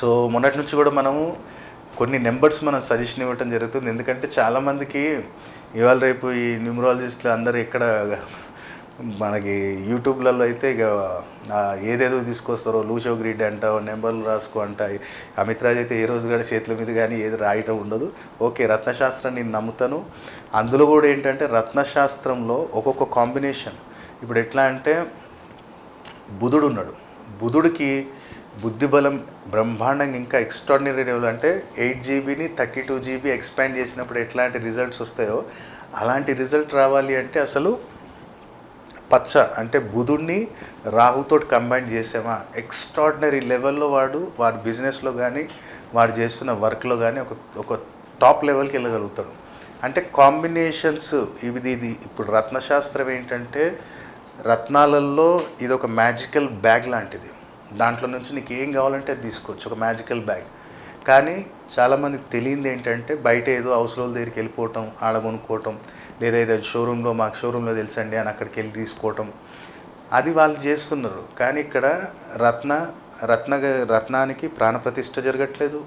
So మొన్నటి నుంచి కూడా మనము కొన్ని నెంబర్స్ మనం సజెషన్ ఇవ్వటం జరుగుతుంది. ఎందుకంటే చాలామందికి ఇవాళ రేపు ఈ న్యూమరాలజిస్టులు అందరూ ఎక్కడ మనకి యూట్యూబ్లలో అయితే ఇక ఏదేదో తీసుకొస్తారో లూషో గ్రిడ్ అంట నెంబర్లు రాసుకో అంట అమిత్ రాజ్ అయితే ఏ రోజు కూడా చేతుల మీద కానీ ఏది రాయటం ఉండదు. ఓకే రత్నశాస్త్రం నేను నమ్ముతాను. అందులో కూడా ఏంటంటే రత్నశాస్త్రంలో ఒక్కొక్క కాంబినేషన్. ఇప్పుడు ఎట్లా అంటే బుధుడు ఉన్నాడు. బుధుడికి బుద్ధిబలం బ్రహ్మాండంగా ఇంకా ఎక్స్ట్రాడినరీ లెవెల్ అంటే ఎయిట్ జీబీని థర్టీ టూ జీబీ ఎక్స్పాండ్ చేసినప్పుడు ఎట్లాంటి రిజల్ట్స్ వస్తాయో అలాంటి రిజల్ట్ రావాలి అంటే అసలు పచ్చ అంటే బుధుడిని రాహుతో కంబైన్ చేసామా? ఎక్స్ట్రాడినరీ లెవెల్లో వాడు వాడి బిజినెస్లో కానీ వాడు చేస్తున్న వర్క్లో కానీ ఒక ఒక టాప్ లెవెల్కి వెళ్ళగలుగుతాడు. అంటే కాంబినేషన్స్ ఇది ఇది. ఇప్పుడు రత్నశాస్త్రం ఏంటంటే రత్నాలలో ఇది ఒక మ్యాజికల్ బ్యాగ్ లాంటిది. దాంట్లో నుంచి నీకు ఏం కావాలంటే అది తీసుకోవచ్చు ఒక మ్యాజికల్ బ్యాగ్ కానీ చాలామందికి తెలియంది ఏంటంటే బయట ఏదో అవసరాల దగ్గరికి వెళ్ళిపోవటం ఆడ కొనుక్కోవటం లేదా ఏదో షోరూంలో మాకు షోరూంలో తెలుసండి అని అక్కడికి వెళ్ళి తీసుకోవటం. అది వాళ్ళు చేస్తున్నారు. కానీ ఇక్కడ రత్న రత్న రత్నానికి ప్రాణప్రతిష్ఠ జరగట్లేదు.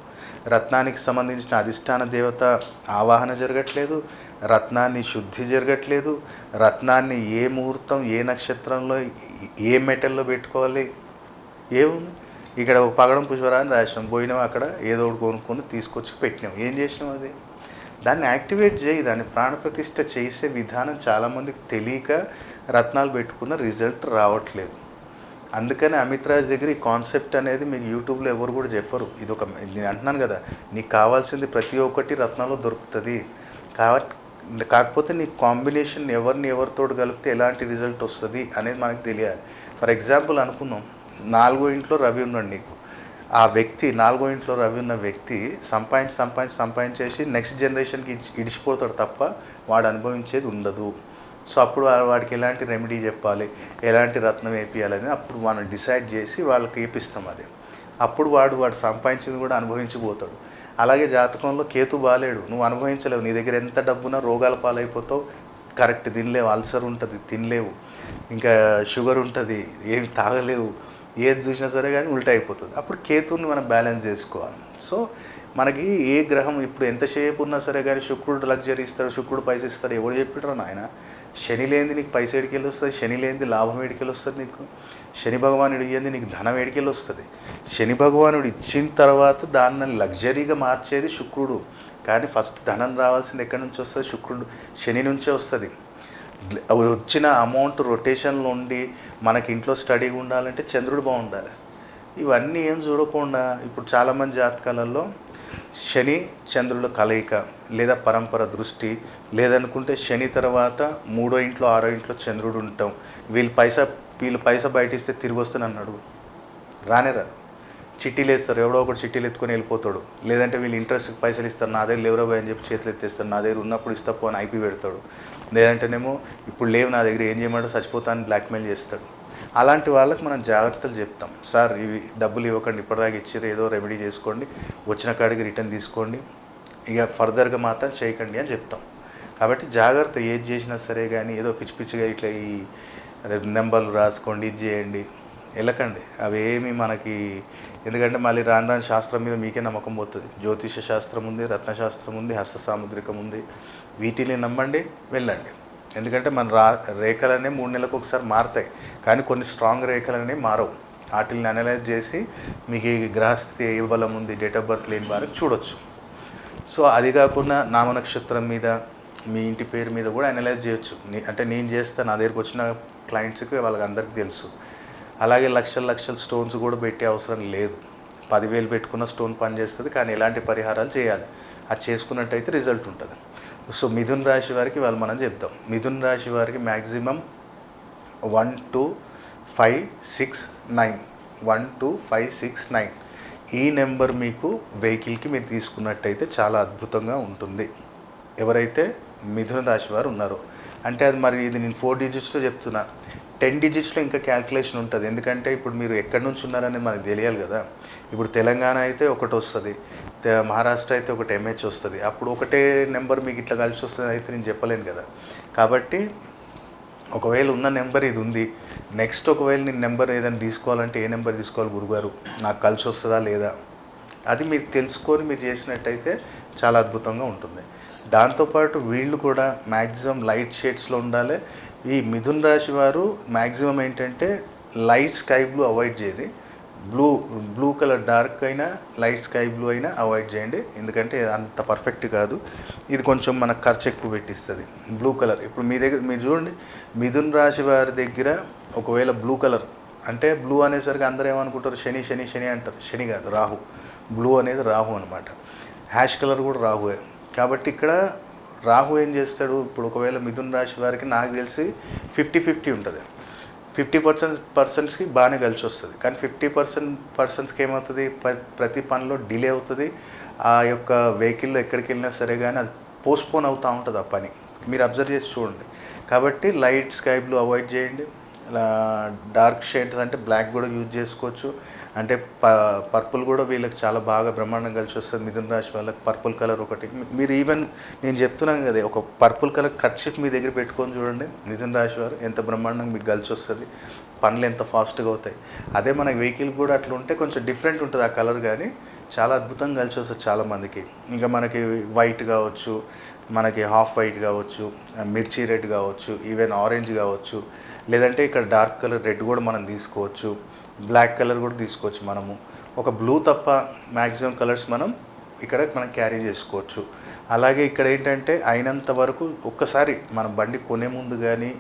రత్నానికి సంబంధించిన అధిష్టాన దేవత ఆవాహన జరగట్లేదు. రత్నాన్ని శుద్ధి జరగట్లేదు. రత్నాన్ని ఏ ముహూర్తం ఏ నక్షత్రంలో ఏ మెటల్లో పెట్టుకోవాలి? ఏముంది? ఇక్కడ ఒక పగడం పుష్పరాన్ని రాసినాం. పోయినాం అక్కడ ఏదో ఒకటి కొనుక్కొని తీసుకొచ్చి పెట్టినాం. ఏం చేసినాం అది? దాన్ని యాక్టివేట్ చేయి దాన్ని ప్రాణప్రతిష్ఠ చేసే విధానం చాలామందికి తెలియక రత్నాలు పెట్టుకున్న రిజల్ట్ రావట్లేదు. అందుకని అమిత్ రాజ్ దగ్గర ఈ కాన్సెప్ట్ అనేది మీకు యూట్యూబ్లో ఎవరు కూడా చెప్పరు. ఇది ఒక నేను అంటున్నాను కదా నీకు కావాల్సింది ప్రతి ఒక్కటి రత్నాల్లో దొరుకుతుంది. కాబట్టి కాకపోతే నీ కాంబినేషన్ ఎవరిని ఎవరితో కలిపితే ఎలాంటి రిజల్ట్ వస్తుంది అనేది మనకు తెలియాలి. ఫర్ ఎగ్జాంపుల్ అనుకుందాం. నాలుగో ఇంట్లో రవి ఉన్నాడు నీకు. ఆ వ్యక్తి నాలుగో ఇంట్లో రవి ఉన్న వ్యక్తి సంపాదించి సంపాదించి సంపాదించేసి నెక్స్ట్ జనరేషన్కి ఇడిచి ఇడిచిపోతాడు తప్ప వాడు అనుభవించేది ఉండదు. సో అప్పుడు వాడికి ఎలాంటి రెమెడీ చెప్పాలి? ఎలాంటి రత్నం వేపియాలని అప్పుడు మనం డిసైడ్ చేసి వాళ్ళకి వేపిస్తాం అది. అప్పుడు వాడు వాడు సంపాదించింది కూడా అనుభవించిపోతాడు. అలాగే జాతకంలో కేతు బాలేడు. నువ్వు అనుభవించలేవు. నీ దగ్గర ఎంత డబ్బున్నా రోగాల పాలైపోతావు. కరెక్ట్ తినలేవు. అల్సర్ ఉంటుంది. తినలేవు. ఇంకా షుగర్ ఉంటుంది. ఏమి తాగలేవు. ఏది చూసినా సరే కానీ ఉల్టా అయిపోతుంది. అప్పుడు కేతుని మనం బ్యాలెన్స్ చేసుకోవాలి. సో మనకి ఏ గ్రహం ఇప్పుడు ఎంతసేపు ఉన్నా సరే కానీ శుక్రుడు లగ్జరీ ఇస్తాడు శుక్రుడు పైసలు ఇస్తాడు ఎవడు చెప్పిడరా నాయన? శని లేనిది నీకు పైస ఎడికెళ్ళి వస్తుంది శని లేనిది లాభం ఎడికెళ్ళి వస్తుంది నీకు. శని భగవానుడు ఇయ్యంది నీకు ధనం ఎడికెళ్ళి వస్తుంది. శని భగవానుడు ఇచ్చిన తర్వాత దాన్ని లగ్జరీగా మార్చేది శుక్రుడు. కానీ ఫస్ట్ ధనం రావాల్సింది ఎక్కడి నుంచి వస్తుంది? శుక్రుడు శని నుంచే వస్తుంది. వచ్చిన అమౌంట్ రొటేషన్లో ఉండి మనకి ఇంట్లో స్టడీగా ఉండాలంటే చంద్రుడు బాగుండాలి. ఇవన్నీ ఏం చూడకుండా ఇప్పుడు చాలామంది జాతకాలలో శని చంద్రుల కలయిక లేదా పరంపర దృష్టి లేదనుకుంటే శని తర్వాత మూడో ఇంట్లో ఆరో ఇంట్లో చంద్రుడు ఉంటాం. వీళ్ళు పైసా వీళ్ళు పైసా బయట ఇస్తే తిరిగి వస్తానన్నాడు రానే రాదు. చిట్టీలు వేస్తారు ఎవడో ఒకటి చిట్టీలు ఎత్తుకొని వెళ్ళిపోతాడు. లేదంటే వీళ్ళు ఇంట్రెస్ట్ పైసలు ఇస్తారు. నా దగ్గర లేవురా అని చెప్పి చేతులు ఎత్తేస్తారు నా దగ్గర ఉన్నప్పుడు ఇస్తా పోని ఐపీ పెడతాడు. లేదంటేనేమో ఇప్పుడు లేవు నా దగ్గర ఏం చేయమంటే చచ్చిపోతానని బ్లాక్మెయిల్ చేస్తాడు. అలాంటి వాళ్ళకి మనం జాగ్రత్తలు చెప్తాం. సార్ ఇవి డబ్బులు ఇవ్వకండి. ఇప్పటిదాకా ఇచ్చారు. ఏదో రెమెడీ చేసుకోండి. వచ్చిన కాడికి రిటర్న్ తీసుకోండి. ఇక ఫర్దర్గా మాత్రం చేయకండి అని చెప్తాం. కాబట్టి జాగ్రత్త ఏది చేసినా సరే కానీ ఏదో పిచ్చి పిచ్చిగా ఇట్లా ఈ నెంబర్లు రాసుకోండి ఇది చేయండి. వెళ్ళకండి. అవేమి మనకి ఎందుకంటే మళ్ళీ రాను రాని శాస్త్రం మీద మీకే నమ్మకం పోతుంది. జ్యోతిష శాస్త్రం ఉంది రత్నశాస్త్రం ఉంది హస్త సాముద్రికం ఉంది. వీటిని నమ్మండి వెళ్ళండి. ఎందుకంటే మన రా రేఖలనే మూడు నెలలకు ఒకసారి మారుతాయి. కానీ కొన్ని స్ట్రాంగ్ రేఖలనే మారవు. వాటిని అనలైజ్ చేసి మీకు ఈ గ్రహస్థితి ఏ బలం ఉంది డేట్ ఆఫ్ బర్త్ లేని వారికి చూడొచ్చు. సో అది కాకుండా నామ నక్షత్రం మీద మీ ఇంటి పేరు మీద కూడా అనలైజ్ చేయొచ్చు. అంటే నేను చేస్తాను నా దగ్గరికి వచ్చిన క్లయింట్స్కి వాళ్ళకి అందరికీ తెలుసు. అలాగే లక్షల లక్షల స్టోన్స్ కూడా పెట్టే అవసరం లేదు. పదివేలు పెట్టుకున్న స్టోన్ పనిచేస్తుంది కానీ ఎలాంటి పరిహారాలు చేయాలి? అది చేసుకున్నట్టయితే రిజల్ట్ ఉంటుంది. సో మిథున్ రాశి వారికి వాళ్ళు మనం చెప్తాం మిథున్ రాశి వారికి maximum one two five six nine. One two five six nine. ఈ నెంబర్ మీకు వెహికల్కి మీరు తీసుకున్నట్టయితే చాలా అద్భుతంగా ఉంటుంది. ఎవరైతే మిథున రాశి వారు ఉన్నారో అంటే అది మరి ఇది నేను ఫోర్ డిజిట్స్లో చెప్తున్నా. టెన్ డిజిట్స్లో ఇంకా క్యాల్కులేషన్ ఉంటుంది. ఎందుకంటే ఇప్పుడు మీరు ఎక్కడి నుంచి ఉన్నారనేది మనకు తెలియాలి కదా. ఇప్పుడు తెలంగాణ అయితే ఒకటి వస్తుంది. మహారాష్ట్ర అయితే ఒకటి ఎంహెచ్ వస్తుంది. అప్పుడు ఒకటే నెంబర్ మీకు ఇట్లా కలిసి వస్తుంది అయితే నేను చెప్పలేను కదా. కాబట్టి ఒకవేళ ఉన్న నెంబర్ ఇది ఉంది. నెక్స్ట్ ఒకవేళ నేను నెంబర్ ఏదైనా తీసుకోవాలంటే ఏ నెంబర్ తీసుకోవాలి గురుగారు? నాకు కలిసి వస్తుందా లేదా? అది మీరు తెలుసుకొని మీరు చేసినట్టయితే చాలా అద్భుతంగా ఉంటుంది. దాంతోపాటు వీళ్ళు కూడా మ్యాక్సిమం లైట్ షేడ్స్లో ఉండాలి. ఈ మిథున్ రాశి వారు మ్యాక్సిమం ఏంటంటే లైట్ స్కై బ్లూ అవాయిడ్ చేయాలి బ్లూ బ్లూ కలర్ డార్క్ అయినా లైట్ స్కై బ్లూ అయినా అవాయిడ్ చేయండి. ఎందుకంటే అంత పర్ఫెక్ట్ కాదు. ఇది కొంచెం మనకు ఖర్చు ఎక్కువ పెట్టిస్తుంది. Blue colour. ఇప్పుడు మీ దగ్గర మీరు చూడండి మిథున్ రాశి వారి దగ్గర ఒకవేళ బ్లూ కలర్ అంటే బ్లూ అనేసరికి అందరూ ఏమనుకుంటారు? శని శని శని అంటారు. శని కాదు రాహు. బ్లూ అనేది రాహు అనమాట హ్యాష్ కలర్ కూడా రాహువే. కాబట్టి ఇక్కడ రాహు ఏం చేస్తాడు? ఇప్పుడు ఒకవేళ మిథున్ రాశి వారికి నాకు తెలిసి ఫిఫ్టీ ఫిఫ్టీ ఉంటుంది. ఫిఫ్టీ పర్సెంట్ పర్సన్స్కి బాగానే కలిసి వస్తుంది. కానీ ఫిఫ్టీ పర్సెంట్ పర్సన్స్కి ఏమవుతుంది? ప్ర- ప్రతి పనిలో డిలే అవుతుంది. ఆ యొక్క వెహికల్లో ఎక్కడికి వెళ్ళినా సరే కానీ అది పోస్ట్పోన్ అవుతూ ఉంటుంది ఆ పని. మీరు అబ్జర్వ్ చేసి చూడండి. కాబట్టి లైట్ స్కై బ్లూ అవాయిడ్ చేయండి. డార్క్ షేడ్స్ అంటే బ్లాక్ కూడా యూజ్ చేసుకోవచ్చు. అంటే ప పర్పుల్ కూడా వీళ్ళకి చాలా బాగా బ్రహ్మాండం కలిసి వస్తుంది. మిథున రాశి వాళ్ళకి పర్పుల్ కలర్ ఒకటి. మీరు ఈవెన్ నేను చెప్తున్నాను కదా ఒక పర్పుల్ కలర్ ఖర్చు మీ దగ్గర పెట్టుకొని చూడండి. మిథున రాశి వారు ఎంత బ్రహ్మాండంగా మీకు కలిసి వస్తుంది. పనులు ఎంత ఫాస్ట్గా అవుతాయి. అదే మన వెహికల్ కూడా అట్లా ఉంటే కొంచెం డిఫరెంట్ ఉంటుంది ఆ కలర్ కానీ చాలా అద్భుతంగా కలిసి వస్తుంది చాలామందికి ఇంకా మనకి వైట్ కావచ్చు మనకి హాఫ్ వైట్ కావచ్చు మిర్చి రెడ్ కావచ్చు ఈవెన్ ఆరెంజ్ కావచ్చు. లేదంటే ఇక్కడ డార్క్ కలర్ రెడ్ కూడా మనం తీసుకోవచ్చు. బ్లాక్ కలర్ కూడా తీసుకోవచ్చు మనము. ఒక బ్లూ తప్ప మ్యాక్సిమం కలర్స్ మనం ఇక్కడ మనం క్యారీ చేసుకోవచ్చు. అలాగే ఇక్కడ ఏంటంటే అయినంత వరకు ఒక్కసారి మన బండి కొనే ముందు కానీ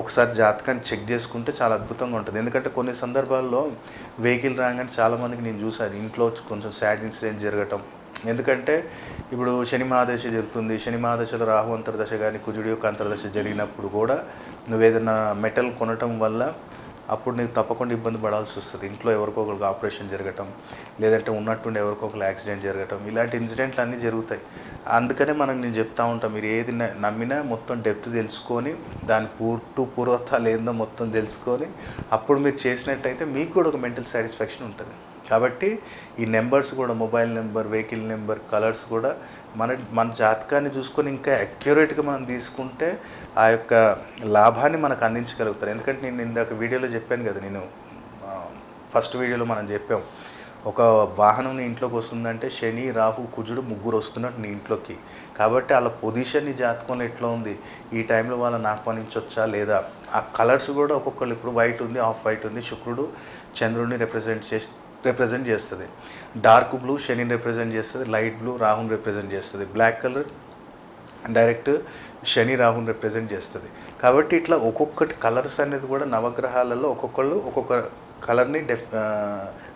ఒకసారి జాతకాన్ని చెక్ చేసుకుంటే చాలా అద్భుతంగా ఉంటుంది. ఎందుకంటే కొన్ని సందర్భాల్లో వెహికల్ రాగానే చాలామందికి నేను చూశాను. ఇంట్లో కొంచెం సాడ్ ఇన్సిడెంట్ జరగటం. ఎందుకంటే ఇప్పుడు శని మహాదశ జరుగుతుంది. శని మహాదశలో రాహు అంతర్దశ కానీ కుజుడి యొక్క అంతర్దశ జరిగినప్పుడు కూడా నువ్వు ఏదైనా మెటల్ కొనటం వల్ల అప్పుడు నీకు తప్పకుండా ఇబ్బంది పడాల్సి వస్తుంది. ఇంట్లో ఎవరికో ఒకరికి ఆపరేషన్ జరగటం లేదంటే ఉన్నట్టుండి ఎవరికో ఒకరు యాక్సిడెంట్ జరగటం ఇలాంటి ఇన్సిడెంట్లు అన్నీ జరుగుతాయి. అందుకనే మనం నేను చెప్తా ఉంటాం మీరు ఏది నమ్మినా మొత్తం డెప్త్ తెలుసుకొని దాని పూర్తి పూర్వత్వాలు ఏందో మొత్తం తెలుసుకొని అప్పుడు మీరు చేసినట్టయితే మీకు కూడా ఒక మెంటల్ సాటిస్ఫాక్షన్ ఉంటుంది. కాబట్టి ఈ నెంబర్స్ కూడా mobile number vehicle number colours కూడా మన మన జాతకాన్ని చూసుకొని ఇంకా అక్యురేట్గా మనం తీసుకుంటే ఆ యొక్క లాభాన్ని మనకు అందించగలుగుతారు. ఎందుకంటే నేను ఇందాక వీడియోలో చెప్పాను కదా నేను ఫస్ట్ వీడియోలో మనం చెప్పాం. ఒక వాహనం నీ ఇంట్లోకి వస్తుందంటే శని రాహు కుజుడు ముగ్గురు వస్తున్నట్టు నీ ఇంట్లోకి. కాబట్టి వాళ్ళ పొజిషన్ నీ జాతకంలో ఎట్లా ఉంది? ఈ టైంలో వాళ్ళని ఆహ్వానించవచ్చా లేదా? ఆ కలర్స్ కూడా ఒక్కొక్కరు ఇప్పుడు వైట్ ఉంది ఆఫ్ వైట్ ఉంది. శుక్రుడు చంద్రుడిని రిప్రజెంట్ చేసి రిప్రజెంట్ చేస్తుంది. డార్క్ బ్లూ శనిని రిప్రజెంట్ చేస్తుంది. లైట్ బ్లూ రాహుని రిప్రజెంట్ చేస్తుంది. బ్లాక్ కలర్ డైరెక్ట్ శని రాహుని రిప్రజెంట్ చేస్తుంది. కాబట్టి ఇట్లా ఒక్కొక్కటి కలర్స్ అనేది కూడా నవగ్రహాలలో ఒక్కొక్కళ్ళు ఒక్కొక్క కలర్ని డెఫ్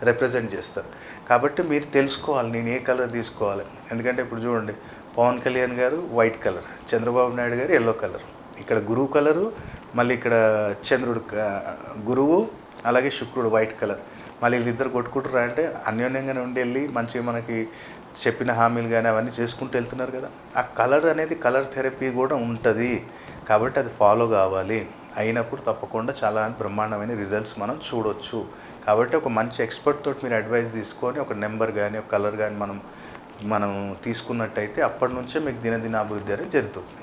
రిప్రజెంట్ చేస్తారు. కాబట్టి మీరు తెలుసుకోవాలి నేను ఏ కలర్ తీసుకోవాలి. ఎందుకంటే ఇప్పుడు చూడండి పవన్ కళ్యాణ్ గారు వైట్ కలర్ చంద్రబాబు నాయుడు గారు ఎల్లో కలర్ ఇక్కడ గురువు కలరు మళ్ళీ ఇక్కడ చంద్రుడు గురువు అలాగే శుక్రుడు వైట్ కలర్ మళ్ళీ వీళ్ళిద్దరు కొట్టుకుంటారా అంటే అన్యోన్యంగానే ఉండి వెళ్ళి మంచిగా మనకి చెప్పిన హామీలు కానీ అవన్నీ చేసుకుంటూ వెళ్తున్నారు కదా. ఆ కలర్ అనేది కలర్ థెరపీ కూడా ఉంటుంది. కాబట్టి అది ఫాలో కావాలి. అయినప్పుడు తప్పకుండా చాలా బ్రహ్మాండమైన రిజల్ట్స్ మనం చూడొచ్చు. కాబట్టి ఒక మంచి ఎక్స్పర్ట్ తోటి మీరు అడ్వైస్ తీసుకొని ఒక నెంబర్ కానీ ఒక కలర్ కానీ మనం మనం తీసుకున్నట్టయితే అప్పటి నుంచే మీకు దినదిన అభివృద్ధి అనేది జరుగుతుంది.